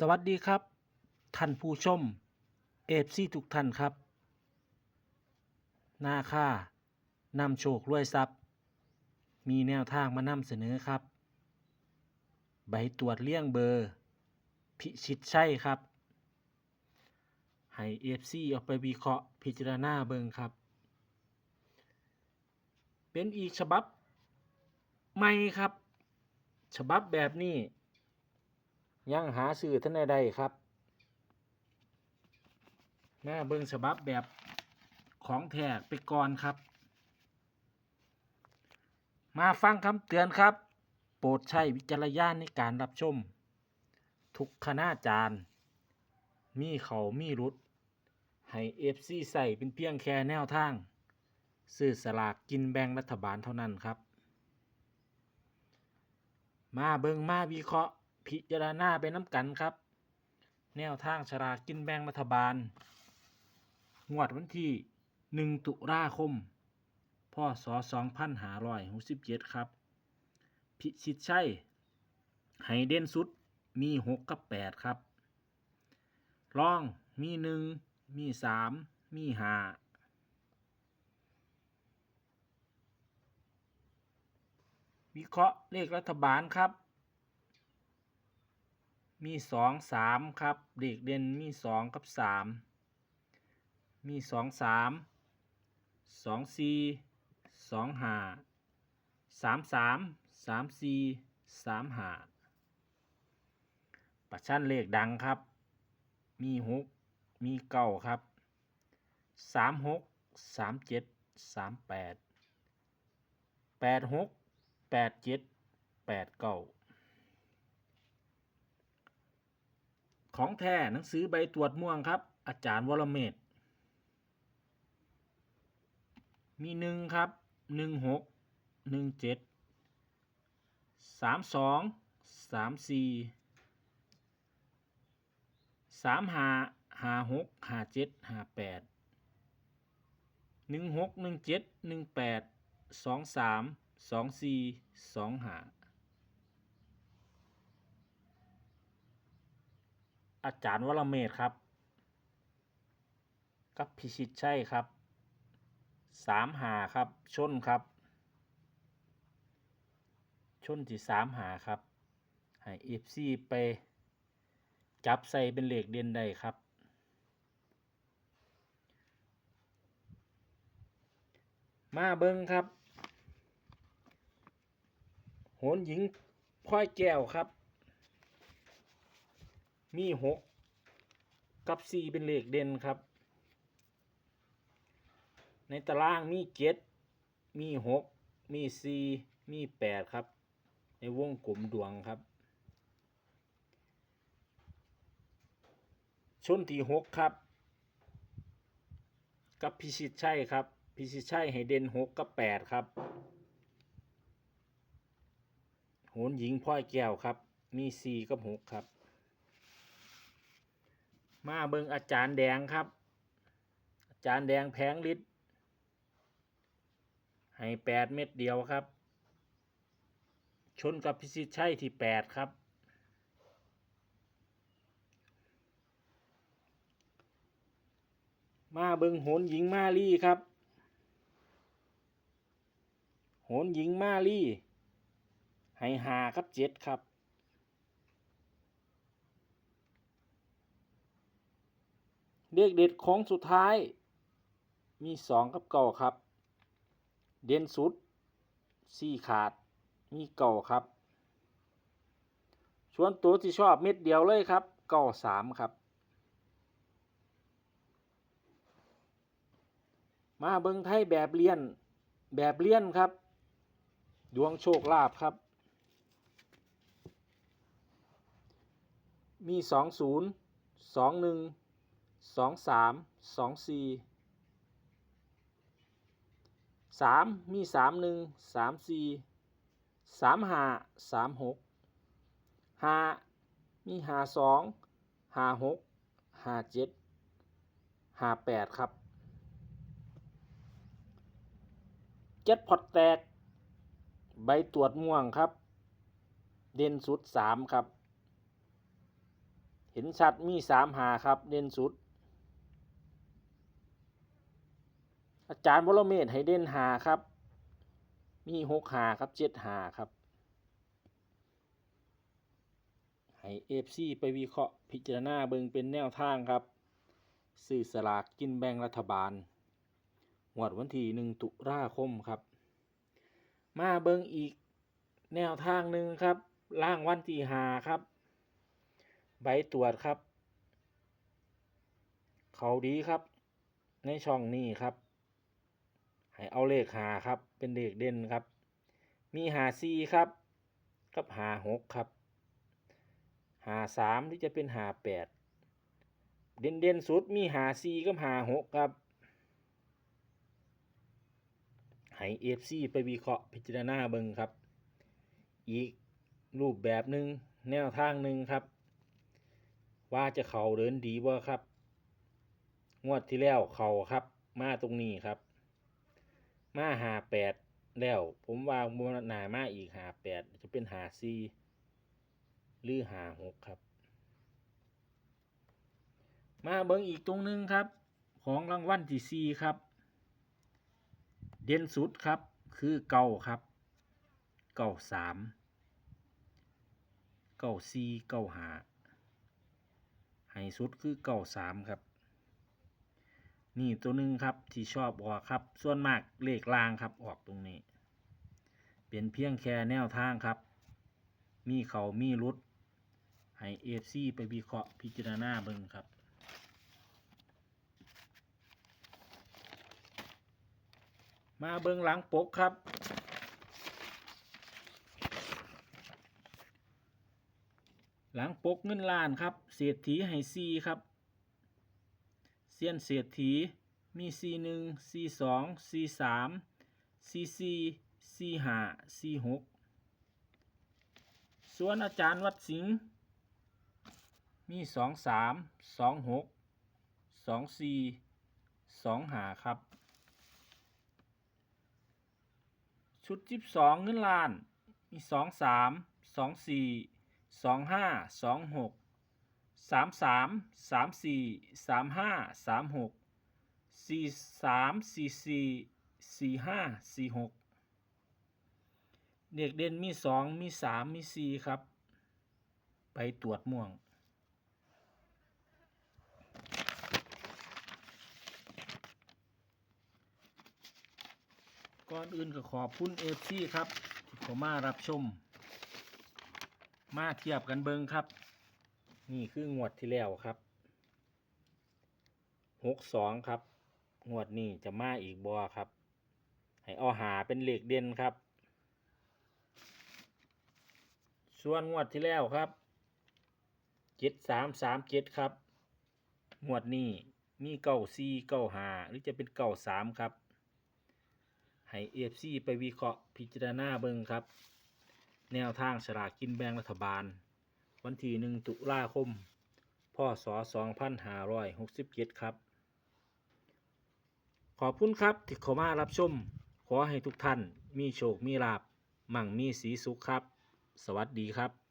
สวัสดีครับ ท่านผู้ชมเอฟซีทุกท่านครับหน้าค่านำโชครวยทรัพย์ มีแนวทางมานำเสนอครับ ใบตรวจเลี่ยงเบอร์ พิชิตใช่ครับ ให้เอฟซีเอาไปวิเคราะห์พิจารณาเบิงครับ เป็นอีกฉบับ ใหม่ครับ ฉบับแบบนี้ ยังหาสื่อท่านใดครับแม่เบิ่งฉบับแบบของแท้ไปก่อนครับ มาฟังคำเตือนครับ โปรดใช้วิจารณญาณในการรับชม ทุกคณาจารย์ มีเขามีรุด ให้เอฟซีใส่เป็นเพียงแค่แนวทาง ซื้อสลากกินแบ่งรัฐบาลเท่านั้นครับ มาเบิงมาวิเคราะห์ พิจารณาไปน้ำกันครับ แนวทางฉลากินแบ่งรัฐบาล งวดวันที่ 1 ตุลาคม พศ 2567 ครับ พิชิตชัยไฮเดนสุดมี 6 กับ 8 ครับรองมี 1 มี 3 มี 5วิเคราะห์เลขรัฐบาลครับ มีสองสามครับเด็กเด่นมีสองกับสามมีสองสามสองสี่สองห้าสามสามสามสี่สามห้าประชันเลขดังครับ มีหกมีเก้าครับสามหกสามเจ็ดสามแปดแปดหกแปดเจ็ดแปดเก้า ของแท้หนังสือใบตรวจม่วงครับ อาจารย์วรเมธมีหนึ่งครับหนึ่งหกหนึ่งเจ็ดสามสองสามสี่สามห้าห้าหกห้าเจ็ดห้าแปดหนึ่งหกหนึ่งเจ็ดหนึ่งแปดสองสามสองสี่สองห้า อาจารย์วรเมธครับ กับพิชิตชัยครับสามหาครับชนครับ ชนที่สามหาครับ ให้เอฟซีไป จับใส่เป็นเหล็กเด่นได้ครับมาเบิ้งครับ โหนหญิงพ่อยแก้วครับ มีหกกับสี่เป็นเลขเด่นครับ ในตารางมีเจ็ดมีหกมีสี่มีแปดครับ ในวงกลมดวงครับ ชนที่หกครับ กับพิชิตชัยครับ พิชิตชัยให้เด่นหกกับแปดครับโหนหญิงพ่อยแก้วครับ มีสี่กับหกครับ มาเบิงอาจารย์แดงครับ อาจารย์แดงแพงฤทธิ์ให้แปดเม็ดเดียวครับ ชนกับพิชิตชัยที่แปดครับ มาเบิงโหนหญิงมาลี่ครับโหนหญิงมาลี่ ให้หาครับเจ็ดครับ เลขเด็ดของสุดท้าย มีสองกับเก่าครับ เด่นสุดสี่ขาด มีเก่าครับ ส่วนตัวที่ชอบเม็ดเดียวเลยครับ เก่าสามครับ มาเบิงไทยแบบเลียน แบบเลียนครับ ดวงโชคลาภครับ มีสองศูนย์สองหนึ่ง สองสามสองสี่สามมีสามหนึ่งสามสี่สามห้าสามหกห้ามีห้าสองห้าหกห้าเจ็ดห้าแปดครับเจ็ดพอตแตก ใบตรวจม่วงครับ เด่นสุดสามครับ เห็นชัดมีสามหาครับ เด่นสุด อาจารย์วรเมธให้เด่นหาครับ มีหกหาครับเจ็ดหาครับ ให้เอฟซีไปวิเคราะห์พิจารณาเบิงเป็นแนวทางครับซื้อสลากกินแบ่งรัฐบาลงวดวันที่หนึ่งตุลาคมครับ มาเบิงอีกแนวทางหนึ่งครับ ล่างวันที่หาครับ ใบตรวจครับ เขาดีครับ ในช่องนี้ครับ ให้เอาเลขหาครับ เป็นเลขเด่นครับ มีหาซีครับกับหาหกครับหาสามที่จะเป็นหาแปดเด่นเด่นสุดมีหาซีกับหาหกครับให้เอฟซีไปวิเคราะห์พิจารณาเบิงครับ อีกรูปแบบหนึ่งแนวทางหนึ่งครับ ว่าจะเข่าเดินดีบ่ครับ งวดที่แล้วเข่าครับ มาตรงนี้ครับ มาหาแปดแล้ว ผมว่าบนหนามาอีกหาแปดจะเป็นหาซีหรือหาหกครับ มาเบิ่งอีกตรงนึงครับ ของรางวัลที่สี่ครับ เด่นสุดครับคือเก่าครับ เก่าสามเก่าสี่เก่าหาให้สุดคือเก่าสามครับ นี่ตัวหนึ่งครับที่ชอบออกครับ ส่วนมากเลขล่างครับออกตรงนี้ เป็นเพียงแค่แนวทางครับ มีเขามีรุดให้เอฟซีไปวิเคราะห์พิจารณาเบิ่งครับมาเบิ่งหลังปกครับ หลังปกเงินล้านครับ เศรษฐีให้ซีครับ เซียนเศรษฐี มีซีหนึ่งซีสองซีสามซีซีซีห้าซีหกส่วนอาจารย์วัดสิงห์มีสองสามสองหกสองสี่สองหาครับ ชุดจิบสองเงินล้าน มีสองสามสอง สามสามสามสี่สามห้าสามหกสี่สามสี่สี่สี่ห้าสี่หกเด็กเด่นมีสองมีสามมีสี่ครับ ไปตรวจม่วง ก่อนอื่นก็ขอบคุณเอฟซีครับที่เข้ามารับชม มาเทียบกันเบิงครับ นี่คืองวดที่แล้วครับหกสองครับ งวดนี้จะมาอีกบอครับ ให้เอาหาเป็นเหล็กเด่นครับ ส่วนงวดที่แล้วครับเจ็ดสามสามเจ็ดครับ งวดนี้มีเก้าสี่เก้าหาหรือจะเป็นเก้าสามครับ ให้เอฟซีไปวิเคราะห์พิจารณาเบิ่งครับ แนวทางสลากกินแบ่งรัฐบาล วันที่หนึ่งตุลาคมพศ2567 ครับ ขอบคุณครับที่เข้ามารับชม ขอให้ทุกท่านมีโชค มีลาบ มั่งมีสีสุขครับ สวัสดีครับ